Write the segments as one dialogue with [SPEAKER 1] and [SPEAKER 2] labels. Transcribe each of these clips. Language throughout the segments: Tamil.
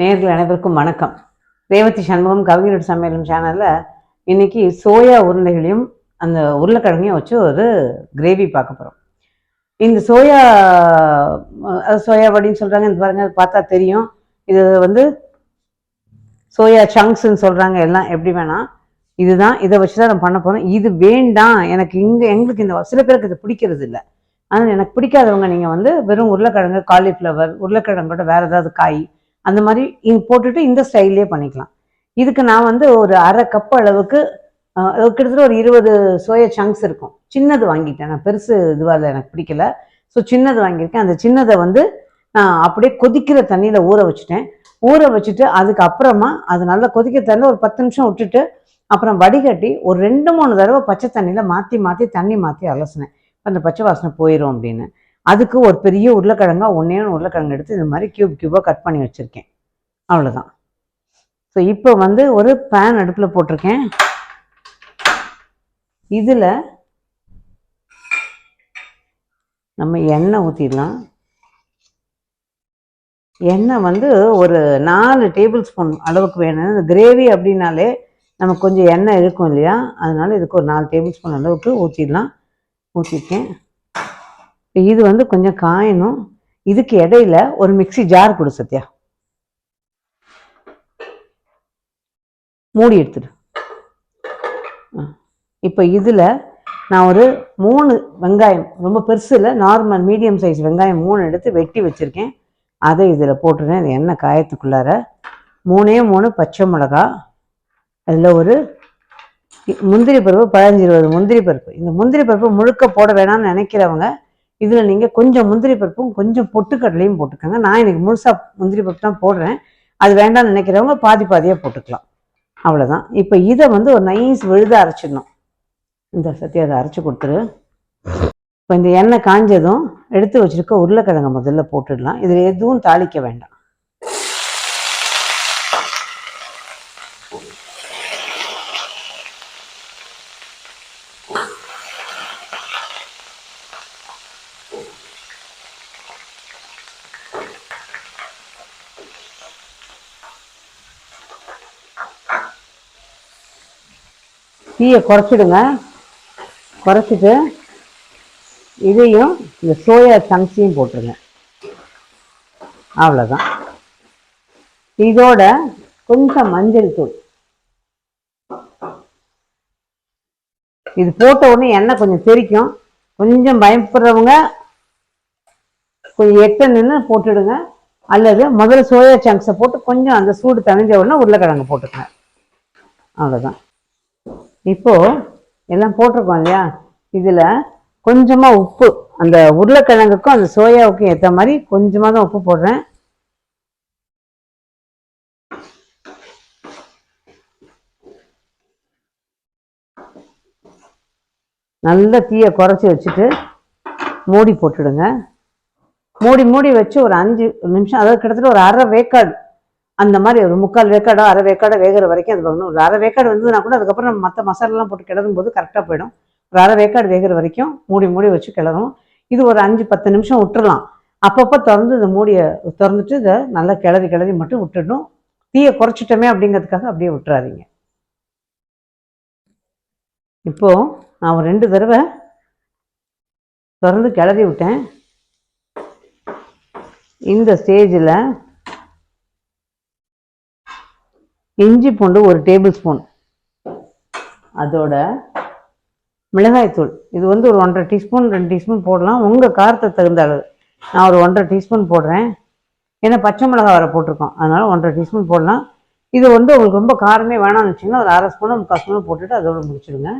[SPEAKER 1] நேர்கள் அனைவருக்கும் வணக்கம். ரேவதி சண்முகம் கவிஞர் சமையலும் சேனலில் இன்னைக்கு சோயா உருண்டைகளையும் அந்த உருளைக்கிழங்கையும் வச்சு ஒரு கிரேவி பார்க்க போகிறோம் இந்த சோயா அது சோயா வடின்னு சொல்கிறாங்க இந்த பாருங்க பார்த்தா தெரியும். இது வந்து சோயா சங்க்ஸ்ன்னு சொல்கிறாங்க எல்லாம். எப்படி வேணாம் இதுதான். இதை வச்சு தான் நான் பண்ண போகிறேன் இது வேண்டாம். எனக்கு இங்கே எங்களுக்கு இந்த சில பேருக்கு இது பிடிக்கிறது இல்லை. ஆனால் எனக்கு பிடிக்காதவங்க நீங்கள் வந்து வெறும் உருளைக்கிழங்கு காலிஃப்ளவர் உருளைக்கிழங்கோட வேறு ஏதாவது காய் அந்த மாதிரி போட்டுட்டு இந்த ஸ்டைல்லே பண்ணிக்கலாம். இதுக்கு நான் வந்து ஒரு அரை கப் அளவுக்கு கிட்டத்தட்ட ஒரு இருபது சோயா சங்க்ஸ் இருக்கும். சின்னது வாங்கிட்டேன். நான் பெருசு இதுவாக இல்லை எனக்கு பிடிக்கல. ஸோ சின்னது வாங்கியிருக்கேன். அந்த சின்னதை வந்து நான் அப்படியே கொதிக்கிற தண்ணியில் ஊற வச்சுட்டேன். ஊற வச்சுட்டு அதுக்கப்புறமா அது நல்லா கொதிக்கிற தண்ணியில் ஒரு பத்து நிமிஷம் விட்டுட்டு அப்புறம் வடிகட்டி ஒரு ரெண்டு மூணு தடவை பச்சை தண்ணியில் மாற்றி மாற்றி தண்ணி மாற்றி அலசினேன். அந்த பச்சை வாசனை போயிடும் அப்படின்னு. அதுக்கு ஒரு பெரிய உருளைக்கிழங்கா ஒன்றே ஒன்று உருளைக்கிழங்கு எடுத்து இந்த மாதிரி கியூப் கியூபாக கட் பண்ணி வச்சுருக்கேன். அவ்வளோதான் ஸோ இப்போ வந்து ஒரு பேன் அடுப்பில் போட்டிருக்கேன். இதில் நம்ம எண்ணெய் ஊற்றிடலாம் எண்ணெய் வந்து ஒரு நாலு டேபிள் ஸ்பூன் அளவுக்கு வேணும். இந்த கிரேவி அப்படின்னாலே நமக்கு கொஞ்சம் எண்ணெய் இருக்கும் இல்லையா? அதனால இதுக்கு ஒரு நாலு டேபிள் ஸ்பூன் அளவுக்கு ஊற்றிடலாம் ஊற்றிருக்கேன் இது வந்து கொஞ்சம் காயணும். இதுக்கு இடையில ஒரு மிக்ஸி ஜார் கொடு சத்யா. மூடி எடுத்துடு. இப்போ இதில் நான் ஒரு மூணு வெங்காயம் ரொம்ப பெருசு இல்லை நார்மல் மீடியம் சைஸ் வெங்காயம் மூணு எடுத்து வெட்டி வச்சுருக்கேன். அதை இதில் போட்டுருவேன். அது எண்ணெய் காயத்துக்குள்ளார. மூணே மூணு பச்சை மிளகா. அதில் ஒரு முந்திரி பருப்பு பதினஞ்சு இருபது முந்திரி பருப்பு. இந்த முந்திரி பருப்பு முழுக்க போட வேணாம்னு நினைக்கிறவங்க இதில் நீங்கள் கொஞ்சம் முந்திரி பருப்பும் கொஞ்சம் பொட்டுக்கடலையும் போட்டுக்கோங்க. நான் இன்னைக்கு முழுசாக முந்திரி பருப்பு தான் போடுறேன். அது வேண்டாம்னு நினைக்கிறவங்க பாதி பாதியாக போட்டுக்கலாம். அவ்வளோதான் இப்போ இதை வந்து ஒரு நைஸ் விழுத அரைச்சிடணும். இந்த சத்தியம் அதை அரைச்சி கொடுத்துரு. இப்போ இந்த எண்ணெய் காஞ்சதும் எடுத்து வச்சிருக்க உருளைக்கிழங்கை முதல்ல போட்டுடலாம். இதில் எதுவும் தாளிக்க வேண்டாம். தீயை குறைச்சிடுங்க. குறைச்சிட்டு இதையும் இந்த சோயா சங்க்ஸையும் போட்டுருங்க. அவ்வளோதான் இதோட கொஞ்சம் மஞ்சள் தூள். இது போட்ட உடனே எண்ணெய் கொஞ்சம் தெரிக்கும் கொஞ்சம் பயப்படுறவங்க கொஞ்சம் எட்ட நின்று போட்டுடுங்க. அல்லது முதல்ல சோயா சங்க்ஸை போட்டு கொஞ்சம் அந்த சூடு தணிஞ்ச உடனே உருளைக்கிழங்கு போட்டுக்கங்க. அவ்வளோதான் இப்போது எல்லாம் போட்டிருக்கோம் இல்லையா? இதில் கொஞ்சமாக உப்பு அந்த உருளைக்கிழங்குக்கும் அந்த சோயாவுக்கும் ஏற்ற மாதிரி கொஞ்சமாக தான் உப்பு போடுறேன். நல்ல தீயை குறைச்சி வச்சுட்டு மூடி போட்டுடுங்க. மூடி மூடி வச்சு ஒரு அஞ்சு நிமிஷம் அதாவது கிட்டத்தட்ட ஒரு அரை வேக்காடு அந்த மாதிரி ஒரு முக்கால் வேக்காடோ அரை வேக்காடோ வேகிற வரைக்கும் அது வரணும் ஒரு அரை வேக்காடு வந்ததுன்னா கூட அதுக்கப்புறம் நம்ம மற்ற மசாலாலாம் போட்டு கிளறும் போது கரெக்டாக போயிடும். ஒரு அரை வேக்காடு வேகிற வரைக்கும் மூடி மூடி வச்சு கிளறும் இது ஒரு அஞ்சு பத்து நிமிஷம் விட்டுறலாம். அப்பப்போ திறந்து இந்த மூடியை திறந்துட்டு இதை நல்லா கிளறி கிளறி மட்டும் விட்டுடணும். தீயை குறைச்சிட்டோமே அப்படிங்கிறதுக்காக அப்படியே விட்டுறாதீங்க. இப்போ நான் ஒரு ரெண்டு தடவை திறந்து கிளறி விட்டேன். இந்த ஸ்டேஜில் இஞ்சி பூண்டு ஒரு டேபிள் ஸ்பூன் அதோட மிளகாய்த்தூள் இது வந்து ஒரு ஒன்றரை டீஸ்பூன் ரெண்டு டீஸ்பூன் போடலாம். உங்கள் காரத்தை தகுந்த அளவு. நான் ஒரு ஒன்றரை டீஸ்பூன் போடுறேன். ஏன்னா பச்சை மிளகா வர போட்டிருக்கோம். அதனால் ஒன்றரை டீஸ்பூன் போடலாம். இது வந்து உங்களுக்கு ரொம்ப காரமே வேணாம்னு வச்சிங்கன்னா ஒரு அரை ஸ்பூனும் முக்கால் ஸ்பூனும் போட்டுட்டு அதோட முடிச்சிடுங்க.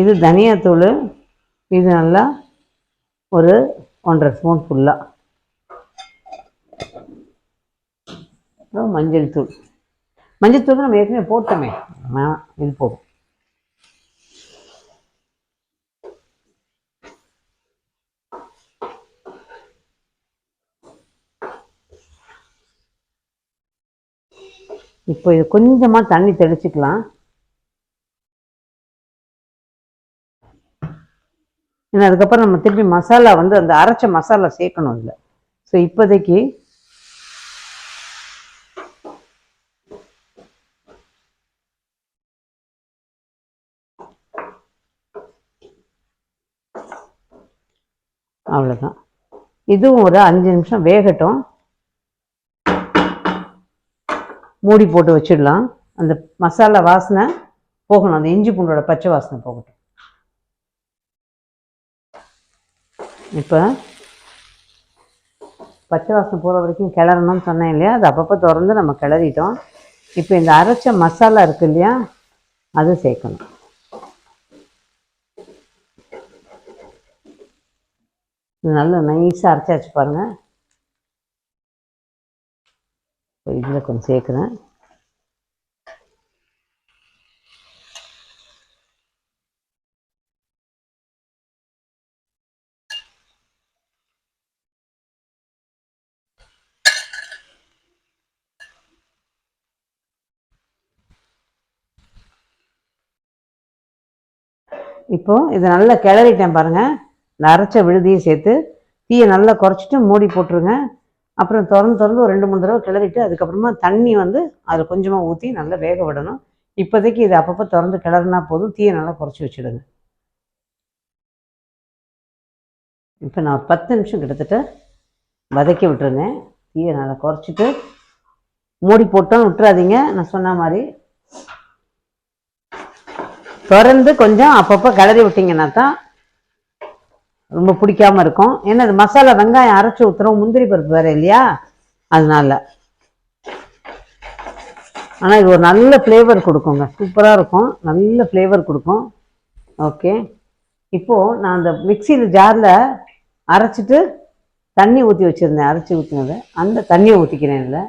[SPEAKER 1] இது தனியாத்தூள். இது நல்லா ஒரு ஒன்றரை ஸ்பூன் ஃபுல்லாக அப்புறம் மஞ்சள் தூள். மஞ்சள் தூள் நம்ம ஏற்கனவே போட்டோமே. இது போகும் இப்போ இது கொஞ்சமாக தண்ணி தெளிச்சுக்கலாம். ஏன்னா அதுக்கப்புறம் நம்ம திருப்பி மசாலா வந்து அந்த அரைச்ச மசாலா சேர்க்கணும் இல்லை ஸோ இப்போதைக்கு அவ்வளோதான் இதுவும் ஒரு அஞ்சு நிமிஷம் வேகட்டும். மூடி போட்டு வச்சிடலாம். அந்த மசாலா வாசனை போகணும். அந்த இஞ்சி பூண்டோட பச்சை வாசனை போகட்டும். இப்போ பச்சை வாசனை போகிற வரைக்கும் கிளறணும்னு சொன்னேன் இல்லையா? அது அப்பப்போ திறந்து நம்ம கிளறிட்டோம். இப்போ இந்த அரைச்ச மசாலா இருக்கு இல்லையா? அது சேர்க்கணும் இது நல்லா நைஸாக அரைச்சாச்சு பாருங்கள் இப்போ இதில் கொஞ்சம் சேர்க்குறேன். இப்போ இதை நல்லா கிளறிட்டேன் பாருங்கள் இந்த அரைச்ச விழுதியை சேர்த்து தீயை நல்லா குறைச்சிட்டு மூடி போட்டுருங்க. அப்புறம் திறந்து திறந்து ஒரு ரெண்டு மூணு தடவை கிளறிட்டு அதுக்கப்புறமா தண்ணி வந்து அதில் கொஞ்சமாக ஊற்றி நல்லா வேக விடணும். இப்போதைக்கு இது அப்பப்போ திறந்து கிளறுனா போதும். தீயை நல்லா குறைச்சி வச்சுடுங்க. இப்போ நான் ஒரு பத்து நிமிஷம் கிட்டத்தட்ட வதக்கி விட்டுருங்க. தீயை நல்லா குறைச்சிட்டு மூடி போட்டோம் விட்டுறாதீங்க. நான் சொன்ன மாதிரி திறந்து கொஞ்சம் அப்பப்போ கிளறி விட்டிங்கன்னா தான் ரொம்ப பிடிக்காம இருக்கும். ஏன்னா அது மசாலா வெங்காயம் அரைச்சி ஊற்றுறோம் முந்திரி பருப்பு வேறு இல்லையா? அதனால. ஆனால் இது ஒரு நல்ல ஃப்ளேவர் கொடுக்குங்க. சூப்பராக இருக்கும். நல்ல ஃப்ளேவர் கொடுக்கும். ஓகே இப்போது நான் அந்த மிக்சியில் ஜாரில் அரைச்சிட்டு தண்ணி ஊற்றி வச்சுருந்தேன். அரைச்சி ஊற்றினதை அந்த தண்ணியை ஊற்றிக்கிறேன் இல்லை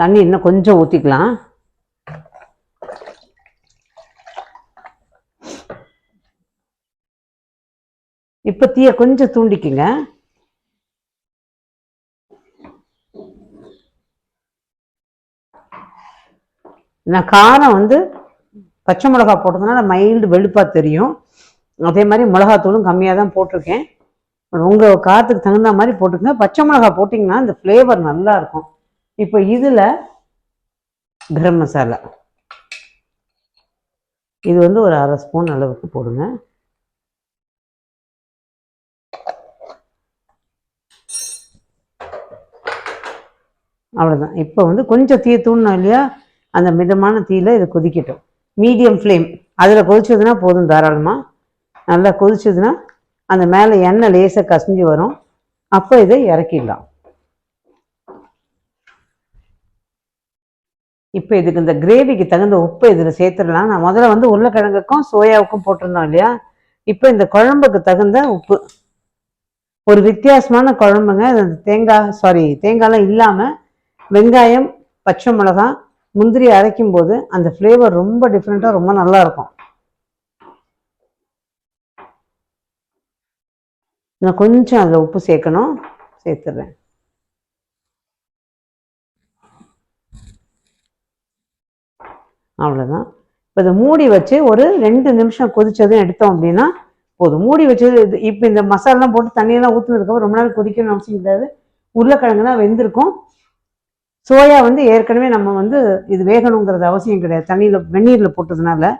[SPEAKER 1] தண்ணி இன்னும் கொஞ்சம் ஊற்றிக்கலாம் இப்போ தீயை கொஞ்சம் தூண்டிக்குங்க. நான் காரம் வந்து பச்சை மிளகா போட்டதுனால மைல்டு வெளுப்பாக தெரியும். அதே மாதிரி மிளகாத்தூளும் கம்மியாக தான் போட்டிருக்கேன். உங்கள் காரத்துக்கு தகுந்த மாதிரி போட்டுக்கங்க. பச்சை மிளகா போட்டிங்கன்னா இந்த ஃப்ளேவர் நல்லா இருக்கும். இப்போ இதில் கரம் மசாலா. இது வந்து ஒரு அரை ஸ்பூன் அளவுக்கு போடுங்க. அவ்வளோதான் இப்போ வந்து கொஞ்சம் தீ தூணணும் இல்லையா? அந்த மிதமான தீயில் இது கொதிக்கட்டும். Medium flame. அதில் கொதிச்சதுன்னா போதும் தாராளமாக நல்லா கொதிச்சதுன்னா அந்த மேலே எண்ணெய் லேசாக கசிஞ்சு வரும். அப்போ இதை இறக்கிடலாம். இப்போ இதுக்கு இந்த கிரேவிக்கு தகுந்த உப்பு இதில் சேர்த்துடலாம். நான் முதல்ல வந்து உருளைக்கிழங்குக்கும் சோயாவுக்கும் போட்டிருந்தோம் இல்லையா? இப்போ இந்த குழம்புக்கு தகுந்த உப்பு. ஒரு வித்தியாசமான குழம்புங்க. அந்த தேங்காய் சாரி தேங்காயெலாம் இல்லாமல் வெங்காயம் பச்சை மிளகாய் முந்திரி அரைக்கும் போது அந்த ஃப்ளேவர் ரொம்ப டிஃப்ரெண்ட்டாக ரொம்ப நல்லா இருக்கும் நான் கொஞ்சம் அதில் உப்பு சேர்க்கணும். சேர்த்துடுறேன். அவ்வளோதான் இப்போ இதை மூடி வச்சு ஒரு ரெண்டு நிமிஷம் கொதிச்சதும் எடுத்தோம் அப்படின்னா போதும். மூடி வச்சது இது இப்போ இந்த மசாலாம் போட்டு தண்ணியெல்லாம் ஊற்றுனதுக்கப்புறம் ரொம்ப நேரம் கொதிக்கணும்னு அவசியம் கிடையாது. உருளைக்கிழங்கு தான் வெந்திருக்கும். சோயா வந்து ஏற்கனவே நம்ம வந்து இது வேகணுங்கிறது அவசியம் கிடையாது. தண்ணியில் வெந்நீரில் போட்டதுனால.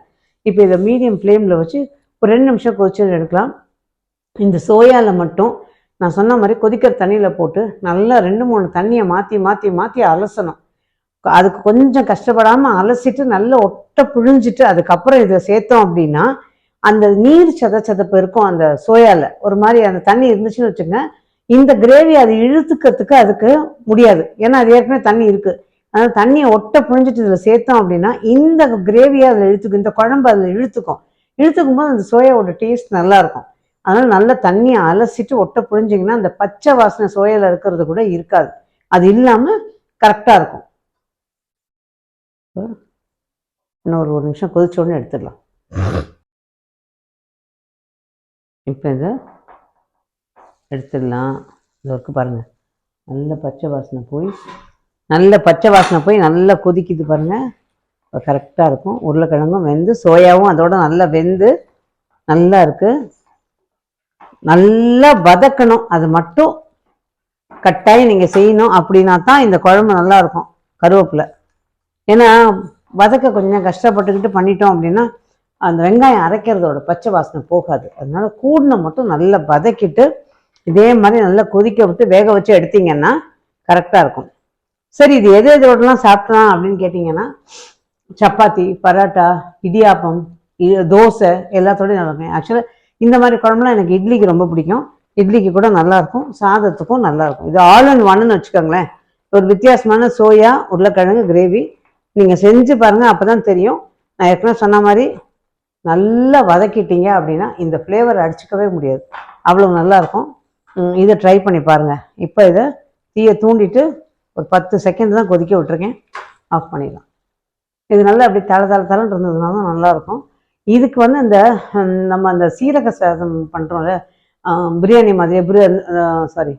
[SPEAKER 1] இப்போ இதை மீடியம் ஃப்ளேமில் வச்சு ஒரு ரெண்டு நிமிஷம் கொதிச்சு எடுக்கலாம். இந்த சோயாவில் மட்டும் நான் சொன்ன மாதிரி கொதிக்கிற தண்ணியில் போட்டு நல்லா ரெண்டு மூணு தண்ணியை மாற்றி மாற்றி மாற்றி அலசணும். அதுக்கு கொஞ்சம் கஷ்டப்படாமல் அலசிட்டு நல்லா ஒட்டை புழிஞ்சிட்டு அதுக்கப்புறம் இதை சேர்த்தோம் அப்படின்னா அந்த நீர் சத சதப்பு இருக்கும் அந்த சோயாவில் ஒரு மாதிரி அந்த தண்ணி இருந்துச்சுன்னு வச்சுங்க இந்த கிரேவி அது இழுத்துக்கிறதுக்கு அதுக்கு முடியாது. ஏன்னா அது ஏற்கனவே தண்ணி இருக்குது அதனால் தண்ணியை ஒட்டை புழிஞ்சிட்டு இதில் சேர்த்தோம் அப்படின்னா இந்த கிரேவியை அதில் இழுத்துக்கும் இந்த குழம்பு அதில் இழுத்துக்கும். இழுத்துக்கும் போது அந்த சோயாவோட டேஸ்ட் நல்லாயிருக்கும் அதனால் நல்லா தண்ணியை அலசிட்டு ஒட்டை புழிஞ்சிங்கன்னா அந்த பச்சை வாசனை சோயாவில் இருக்கிறது கூட இருக்காது. அது இல்லாமல் கரெக்டாக இருக்கும். இன்னும் ஒரு ஒரு நிமிஷம் கொதிச்ச உடனே எடுத்துடலாம். இப்போ இதை எடுத்துடலாம். இது ஒர்க்கு பாருங்கள் நல்ல பச்சை வாசனை போய் நல்ல பச்சை வாசனை போய் நல்லா கொதிக்குது பாருங்கள் கரெக்டாக இருக்கும். உருளைக்கிழங்கும் வெந்து சோயாவும் அதோட நல்லா வெந்து நல்லா இருக்குது நல்லா வதக்கணும். அது மட்டும் கட்டாயம் நீங்கள் செய்யணும் அப்படின்னா தான் இந்த குழம்பு நல்லா இருக்கும். கருவேப்பிலை. ஏன்னா வதக்க கொஞ்சம் கஷ்டப்பட்டுக்கிட்டு பண்ணிட்டோம் அப்படின்னா அந்த வெங்காயம் அரைக்கிறதோட பச்சை வாசனை போகாது. அதனால கூடின மட்டும் நல்லா வதக்கிட்டு இதே மாதிரி நல்லா கொதிக்க விட்டு வேக வச்சு எடுத்தீங்கன்னா கரெக்டாக இருக்கும். சரி இது எது எதோடலாம் சாப்பிடலாம் அப்படின்னு கேட்டிங்கன்னா சப்பாத்தி பரோட்டா இடியாப்பம் தோசை எல்லாத்தோடையும் நல்லா இருக்கும். ஆக்சுவலாக இந்த மாதிரி குழம்புலாம் எனக்கு இட்லிக்கு ரொம்ப பிடிக்கும். இட்லிக்கு கூட நல்லாயிருக்கும் சாதத்துக்கும் நல்லாயிருக்கும் இது ஆல் அண்ட் ஒன்னு வச்சுக்கோங்களேன். ஒரு வித்தியாசமான சோயா உருளைக்கிழங்கு கிரேவி நீங்கள் செஞ்சு பாருங்கள் அப்போ தான் தெரியும். நான் ஏற்கனவே சொன்ன மாதிரி நல்லா வதக்கிட்டீங்க அப்படின்னா இந்த ஃப்ளேவர் அடிச்சுக்கவே முடியாது. அவ்வளோ நல்லாயிருக்கும் இதை ட்ரை பண்ணி பாருங்கள் இப்போ இதை தீயை தூண்டிட்டு ஒரு பத்து செகண்ட் தான் கொதிக்க விட்டுருக்கேன். ஆஃப் பண்ணிடலாம். இது நல்லா அப்படி தலை தலை தலைன்னு இருந்ததுனால தான் நல்லாயிருக்கும் இதுக்கு வந்து இந்த நம்ம அந்த சீரக சாதம் பண்ணுறோம்ல பிரியாணி மாதிரியே பிரியாணி சாரி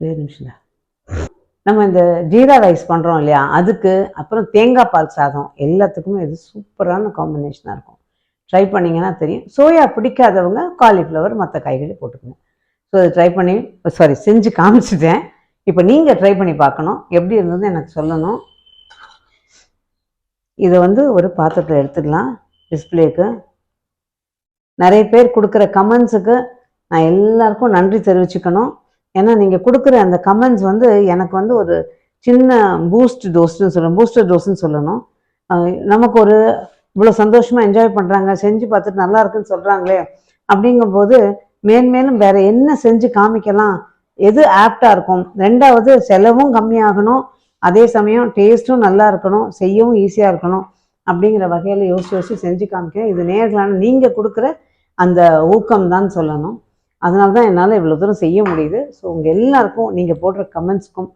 [SPEAKER 1] ஒரே நிமிஷம் நம்ம இந்த ஜீரா ரைஸ் பண்ணுறோம் இல்லையா? அதுக்கு அப்புறம் தேங்காய் பால் சாதம் எல்லாத்துக்குமே இது சூப்பரான காம்பினேஷனாக இருக்கும். ட்ரை பண்ணிங்கன்னா தெரியும். சோயா பிடிக்காதவங்க காலிஃப்ளவர் மற்ற காய்கறி போட்டுக்கணும் ஸோ அதை ட்ரை பண்ணி சாரி செஞ்சு காமிச்சிட்டேன். இப்போ நீங்கள் ட்ரை பண்ணி பார்க்கணும். எப்படி இருந்தது எனக்கு சொல்லணும். இதை வந்து ஒரு பாத்திரத்தில் எடுத்துக்கலாம். டிஸ்பிளேக்கு நிறைய பேர் கொடுக்குற கமெண்ட்ஸுக்கு நான் எல்லாருக்கும் நன்றி தெரிவிச்சுக்கணும். ஏன்னா நீங்கள் கொடுக்குற அந்த கமெண்ட்ஸ் வந்து எனக்கு வந்து ஒரு சின்ன பூஸ்ட் டோஸ்ன்னு சொல்லணும் பூஸ்டர் டோஸ்ன்னு சொல்லணும். நமக்கு ஒரு இவ்வளோ சந்தோஷமாக என்ஜாய் பண்ணுறாங்க செஞ்சு பார்த்துட்டு நல்லா இருக்குன்னு சொல்கிறாங்களே அப்படிங்கும்போது மேன்மேலும் வேற என்ன செஞ்சு காமிக்கலாம் எது ஆப்டாக இருக்கும்? ரெண்டாவது செலவும் கம்மியாகணும் அதே சமயம் டேஸ்ட்டும் நல்லா இருக்கணும் செய்யவும் ஈஸியாக இருக்கணும் அப்படிங்கிற வகையில் யோசிச்சு யோசிச்சு செஞ்சு காமிக்கிறேன். இது நேர்களான நீங்கள் கொடுக்குற அந்த ஊக்கம் தான் சொல்லணும். அதனால தான் என்னால் இவ்வளோ தூரம் செய்ய முடியுது. ஸோ உங்கள் எல்லாருக்கும் நீங்கள் போடுற கமெண்ட்ஸ்க்கும்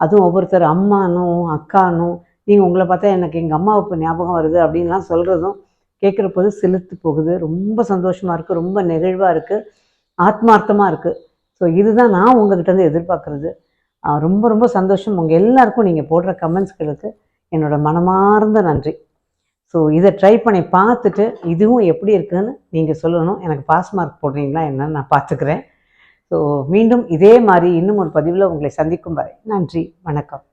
[SPEAKER 1] அதுவும் ஒவ்வொருத்தர் அம்மானும் அக்கானும் நீங்கள் உங்களை பார்த்தா எனக்கு எங்கள் அம்மாவுக்கு ஞாபகம் வருது அப்படின்லாம் சொல்கிறதும் கேட்குற போது செலுத்து போகுது. ரொம்ப சந்தோஷமாக இருக்குது ரொம்ப நெகிழ்வாக இருக்குது ஆத்மார்த்தமாக இருக்குது ஸோ இதுதான் நான் உங்ககிட்டருந்து எதிர்பார்க்குறது. ரொம்ப ரொம்ப சந்தோஷம். உங்கள் எல்லாருக்கும் நீங்கள் போடுற கமெண்ட்ஸ்களுக்கு என்னோட மனமார்ந்த நன்றி. ஸோ இதை ட்ரை பண்ணி பார்த்துட்டு இதுவும் எப்படி இருக்குதுன்னு நீங்கள் சொல்லணும். எனக்கு பாஸ் மார்க் போடுறீங்களா என்னன்னு நான் பார்த்துக்கிறேன். ஸோ மீண்டும் இதே மாதிரி இன்னும் ஒரு பதிவில் உங்களை சந்திக்கும் வரை நன்றி வணக்கம்.